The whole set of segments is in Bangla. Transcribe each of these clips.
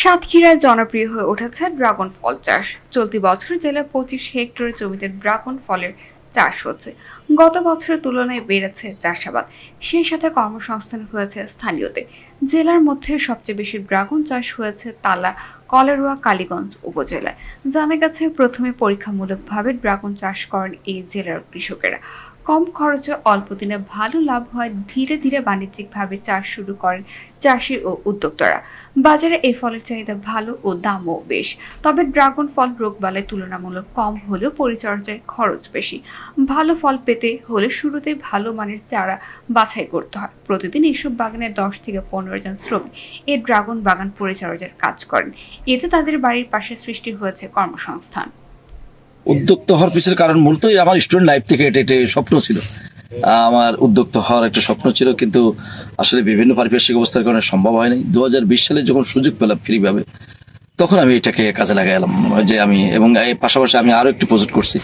সাতক্ষীরায় জনপ্রিয় হয়ে উঠেছে ড্রাগন ফল চাষ। চলতি বছর জেলার পঁচিশ হেক্টরের জমিতে ড্রাগন ফলের চাষ হচ্ছে। গত বছরের তুলনায় বেড়েছে চাষাবাদ। সেই সাথে কর্মসংস্থান হয়েছে স্থানীয়দের। জেলার মধ্যে সবচেয়ে বেশি ড্রাগন চাষ হয়েছে তালা, কলেরোয়া, কালীগঞ্জ উপজেলায়। জানা গেছে, প্রথমে পরীক্ষামূলকভাবে ড্রাগন চাষ করেন এই জেলার কৃষকেরা। কম খরচে অল্প দিনে ভালো লাভ হয়, ধীরে ধীরে বাণিজ্যিকভাবে চাষ শুরু করেন চাষি ও উদ্যোক্তারা। বাজারে এই ফলের চাহিদা ভালো ও দামও বেশ। তবে ড্রাগন ফল রোগবালাই তুলনামূলক কম হলেও পরিচর্যায় খরচ বেশি। ভালো ফল পেতে হলে শুরুতে ভালো মানের চারা বাছাই করতে হয়। প্রতিদিন এসব বাগানে দশ থেকে পনেরো জন শ্রমিক এই ড্রাগন বাগান পরিচর্যার কাজ করেন। এতে তাদের বাড়ির পাশে সৃষ্টি হয়েছে কর্মসংস্থান। উদ্যোক্তা হওয়ার পিছনের কারণ মূলত আমার স্টুডেন্ট লাইফ থেকে এটা একটা স্বপ্ন ছিল। আমার উদ্যোক্তা হওয়ার একটা স্বপ্ন ছিল, কিন্তু আসলে বিভিন্ন পারিপার্শ্বিক অবস্থার কারণে সম্ভব হয়নি। দু সালে যখন সুযোগ পেলাম ফ্রিভাবে, তখন আমি এটাকে কাজে লাগাইলাম যে আমি এবং এই পাশাপাশি আমি আরও একটু প্রজেক্ট করছি।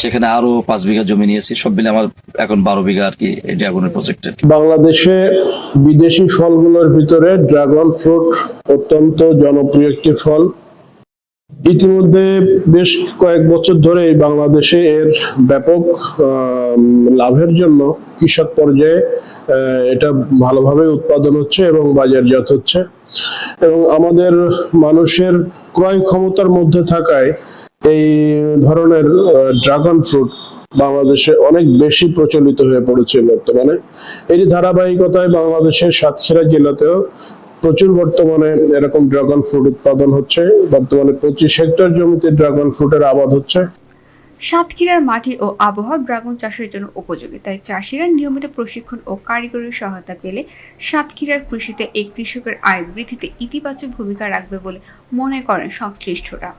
সেখানে আরও পাঁচ বিঘা জমি নিয়েছি। সব মিলে আমার এখন বারো বিঘা আর কি ড্রাগনের প্রজেক্ট বাংলাদেশে বিদেশি ফলগুলোর ভিতরে ড্রাগন ফ্রুট অত্যন্ত জনপ্রিয় একটি ফল। ইতিমধ্যে বেশ কয়েক বছর ধরে বাংলাদেশে এর ব্যাপক লাভের জন্য কৃষক পর্যায়ে এটা ভালোভাবে উৎপাদন হচ্ছে এবং বাজারজাত হচ্ছে। এবং আমাদের মানুষের ক্রয় ক্ষমতার মধ্যে থাকায় এই ধরনের ড্রাগন ফ্রুট বাংলাদেশে অনেক বেশি প্রচলিত হয়ে পড়েছে বর্তমানে। এরই ধারাবাহিকতায় বাংলাদেশের সাতক্ষীরা জেলাতেও প্রচুর বর্তমানে এরকম ড্রাগন ফ্রুট উৎপাদন হচ্ছে। বর্তমানে পঁচিশ হেক্টর জমিতে ড্রাগন ফ্রুটের আবাদ হচ্ছে। সাতক্ষীরার মাটি ও আবহাওয়া ড্রাগন চাষের জন্য উপযোগী। তাই চাষিরা নিয়মিত প্রশিক্ষণ ও কারিগরি সহায়তা পেলে সাতক্ষীরার কৃষিতে এই কৃষকের আয় বৃদ্ধিতে ইতিবাচক ভূমিকা রাখবে বলে মনে করেন সংশ্লিষ্টরা।